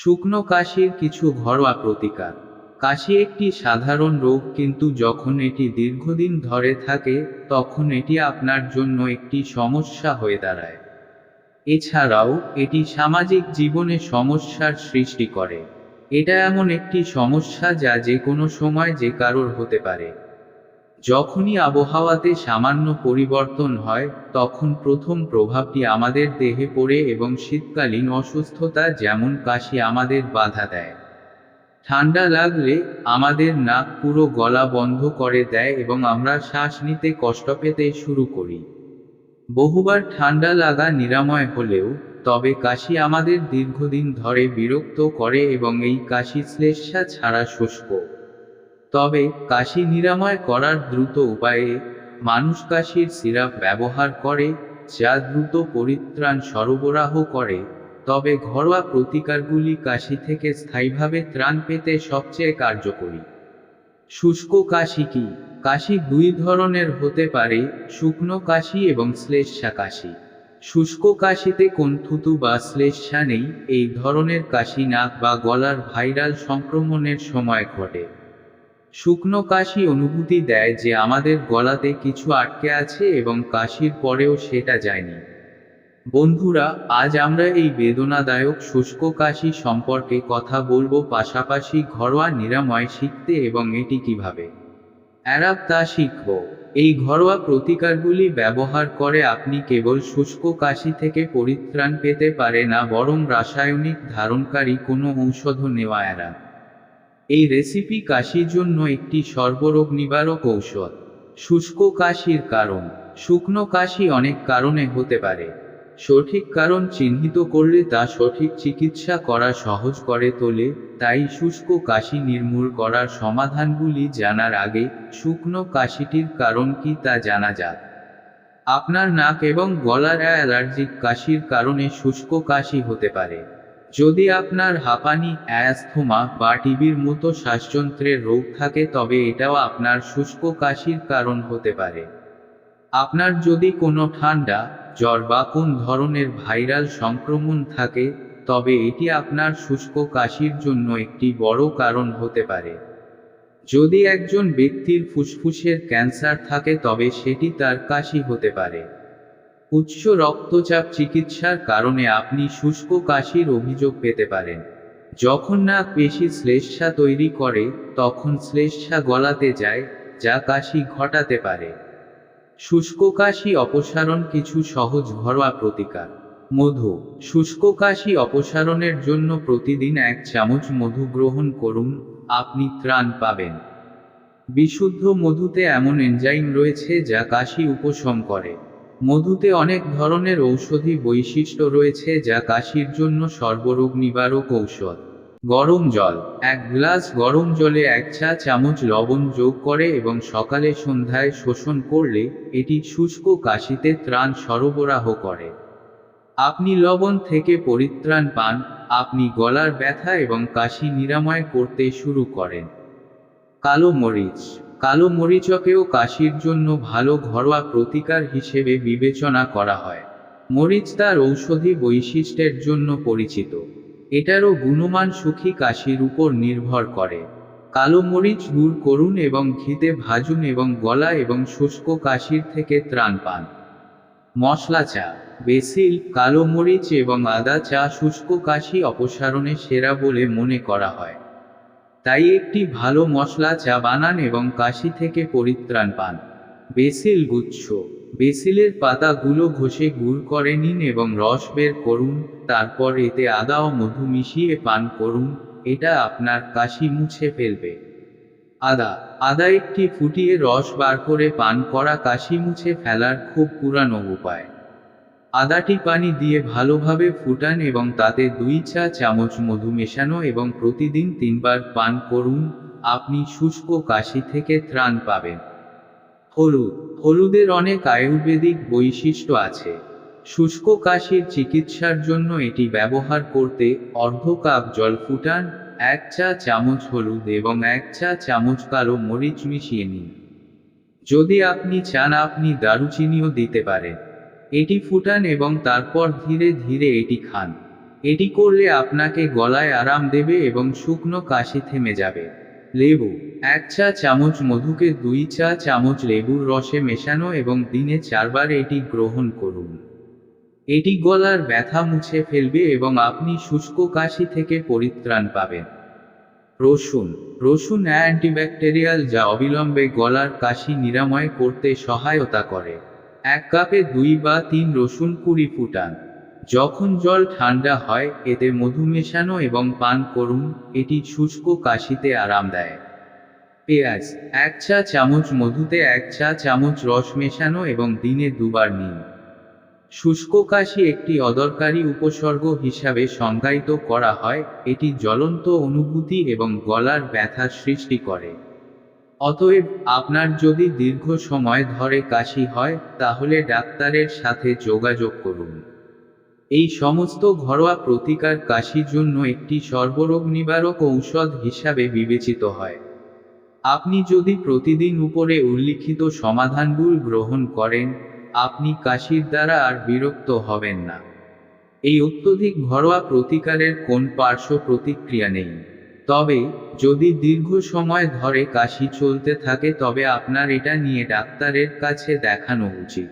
শুকনো কাশির কিছু ঘরোয়া প্রতিকার। কাশি একটি সাধারণ রোগ, কিন্তু যখন এটি দীর্ঘদিন ধরে থাকে, তখন এটি আপনার জন্য একটি সমস্যা হয়ে দাঁড়ায়। এছাড়াও, এটি সামাজিক জীবনে সমস্যার সৃষ্টি করে। এটা এমন একটি সমস্যা যা যে কোনো সময় যে কারোর হতে পারে। যখনই আবহাওয়াতে সামান্য পরিবর্তন হয়, তখন প্রথম প্রভাবটি আমাদের দেহে পড়ে এবং শীতকালীন অসুস্থতা যেমন কাশি আমাদের বাধা দেয়। ঠান্ডা লাগলে আমাদের নাক পুরো গলা বন্ধ করে দেয় এবং আমরা শ্বাস নিতে কষ্ট পেতে শুরু করি। বহুবার ঠান্ডা লাগা নিরাময় হলেও, তবে কাশি আমাদের দীর্ঘদিন ধরে বিরক্ত করে এবং এই কাশি শ্লেষ্মা ছাড়া শুষ্ক। তবে কাশি নিরাময় করার দ্রুত উপায়ে মানুষ কাশির সিরাপ ব্যবহার করে, যা দ্রুত পরিত্রাণ সরবরাহ করে। তবে ঘরোয়া প্রতিকারগুলি কাশি থেকে স্থায়ীভাবে ত্রাণ পেতে সবচেয়ে কার্যকরী। শুষ্ক কাশি কি? কাশি দুই ধরনের হতে পারে, শুকনো কাশি এবং শ্লেষ্মা কাশি। শুষ্ক কাশিতে কোন থুতু বা শ্লেষ্মা নেই, এই ধরনের কাশি নাক বা গলার ভাইরাল সংক্রমণের সময় ঘটে। শুকনো কাশি অনুভূতি দেয় যে আমাদের গলাতে কিছু আটকে আছে এবং কাশির পরেও সেটা যায়নি। বন্ধুরা, আজ আমরা এই বেদনাদায়ক শুষ্ক কাশি সম্পর্কে কথা বলব পাশাপাশি ঘরোয়া নিরাময় শিখতে এবং এটি কীভাবে। অ্যারাব তা শিখব। এই ঘরোয়া প্রতিকারগুলি ব্যবহার করে আপনি কেবল শুষ্ক কাশি থেকে পরিত্রাণ পেতে পারে না, বরং রাসায়নিক ধারণকারী কোনো ঔষধ নেওয়া এই রেসিপি কাশির জন্য একটি সর্বরোগ নিবারক ঔষধ। শুষ্ক কাশির কারণ। শুকনো কাশি অনেক কারণে হতে পারে। সঠিক কারণ চিহ্নিত করলে তা সঠিক চিকিৎসা করা সহজ করে তোলে, তাই শুষ্ক কাশি নির্মূল করার সমাধানগুলি জানার আগে শুকনো কাশিটির কারণ কি তা জানা যাক। আপনার নাক এবং গলার অ্যালার্জিক কাশির কারণে শুষ্ক কাশি হতে পারে। যদি আপনার হাঁপানি, অ্যাস্থমা বা টিবির মতো শ্বাসযন্ত্রের রোগ থাকে, তবে এটাও আপনার শুষ্ক কাশির কারণ হতে পারে। আপনার যদি কোনো ঠান্ডা, জ্বর বা কোন ধরনের ভাইরাল সংক্রমণ থাকে, তবে এটি আপনার শুষ্ক কাশির জন্য একটি বড় কারণ হতে পারে। যদি একজন ব্যক্তির ফুসফুসের ক্যান্সার থাকে, তবে সেটি তার কাশি হতে পারে। উচ্চ রক্তচাপ চিকিৎসার কারণে আপনি শুষ্ক কাশির অভিযোগ পেতে পারেন। যখন নাক পেশি শ্লেষ্মা তৈরি করে, তখন শ্লেষ্মা গলাতে যায়, যা কাশি ঘটাতে পারে। শুষ্ক কাশি অপসারণ কিছু সহজ ঘরোয়া প্রতিকার। মধু। শুষ্ক কাশি অপসারণের জন্য প্রতিদিন এক চামচ মধু গ্রহণ করুন, আপনি ত্রাণ পাবেন। বিশুদ্ধ মধুতে এমন এনজাইম রয়েছে যা কাশি উপশম করে। মধুতে অনেক ধরনের ঔষধি বৈশিষ্ট্য রয়েছে যা কাশির জন্য সর্বরোগ নিবারক ঔষধ। গরম জল। এক গ্লাস গরম জলে এক চা চামচ লবণ যোগ করে এবং সকালে সন্ধ্যায় শোষণ করলে এটি শুষ্ক কাশিতে ত্রাণ সরবরাহ করে। আপনি লবণ থেকে পরিত্রাণ পান, আপনি গলার ব্যথা এবং কাশি নিরাময় করতে শুরু করেন। কালো মরিচ। কালো মরিচকেও কাশির জন্য ভালো ঘরোয়া প্রতিকার হিসেবে বিবেচনা করা হয়। মরিচ তার ঔষধি বৈশিষ্ট্যের জন্য পরিচিত। এটারও গুণমান সুখী কাশির উপর নির্ভর করে। কালো মরিচ গুড় করুন এবং ঘিতে ভাজুন এবং গলা এবং শুষ্ক কাশির থেকে ত্রাণ পান। মশলা চা, বেসিল, কালো মরিচ এবং আদা চা শুষ্ক কাশি অপসারণে সেরা বলে মনে করা হয়। তাই একটি ভালো মশলা চা বানান এবং কাশি থেকে পরিত্রাণ পান। বেসিল গুচ্ছ। বেসিলের পাতাগুলো ঘষে গুড় করে নিন এবং রস বের করুন, তারপর এতে আদা ও মধু মিশিয়ে পান করুন, এটা আপনার কাশি মুছে ফেলবে। আদা। আদা একটি ফুটিয়ে রস বার করে পান করা কাশি মুছে ফেলার খুব পুরানো উপায়। আদাটি পানি দিয়ে ভালোভাবে ফুটান এবং তাতে দুই চা চামচ মধু মেশানো এবং প্রতিদিন তিনবার পান করুন, আপনি শুষ্ক কাশি থেকে ত্রাণ পাবেন। হলুদ, হলুদের অনেক আয়ুর্বেদিক বৈশিষ্ট্য আছে। শুষ্ক কাশির চিকিৎসার জন্য এটি ব্যবহার করতে অর্ধ কাপ জল ফুটান, এক চা চামচ হলুদ এবং এক চা চামচ কালো মরিচ মিশিয়ে নিন। যদি আপনি চান, আপনি দারুচিনিও দিতে পারেন। এটি ফুটান এবং তারপর ধীরে ধীরে এটি খান। এটি করলে আপনাকে গলায় আরাম দেবে এবং শুকনো কাশি থেমে যাবে। লেবু, এক চা চামচ মধুকে দুই চা চামচ লেবুর রসে মেশানো এবং দিনে চারবার এটি গ্রহণ করুন। এটি গলার ব্যথা মুছে ফেলবে এবং আপনি শুষ্ক কাশি থেকে পরিত্রাণ পাবেন। রসুন রসুন অ্যান্টিব্যাকটেরিয়াল যা অবিলম্বে গলার কাশি নিরাময় করতে সহায়তা করে। এক কাপে দুই বা তিন রসুন কুড়ি ফুটান। যখন জল ঠান্ডা হয়, এতে মধু মেশানো এবং পান করুন, এটি শুষ্ক কাশিতে আরাম দেয়। পেঁয়াজ, এক চা চামচ মধুতে এক চা চামচ রস মেশানো এবং দিনে দুবার নিন। শুষ্ক কাশি একটি অদরকারী উপসর্গ হিসাবে সংজ্ঞায়িত করা হয়, এটি জ্বলন্ত অনুভূতি এবং গলার ব্যথা সৃষ্টি করে। অতএব আপনার যদি দীর্ঘ সময় ধরে কাশি হয়, তাহলে ডাক্তারের সাথে যোগাযোগ করুন। এই সমস্ত ঘরোয়া প্রতিকার কাশির জন্য একটি সর্বরোগ নিবারক ঔষধ হিসাবে বিবেচিত হয়। আপনি যদি প্রতিদিন উপরে উল্লিখিত সমাধানগুলো গ্রহণ করেন, আপনি কাশির দ্বারা আর বিরক্ত হবেন না। এই অত্যধিক ঘরোয়া প্রতিকারের কোন পার্শ্ব প্রতিক্রিয়া নেই। তবে, যদি দীর্ঘ সময় ধরে কাশি চলতে থাকে তবে আপনার এটা নিয়ে ডাক্তারের কাছে দেখানো উচিত।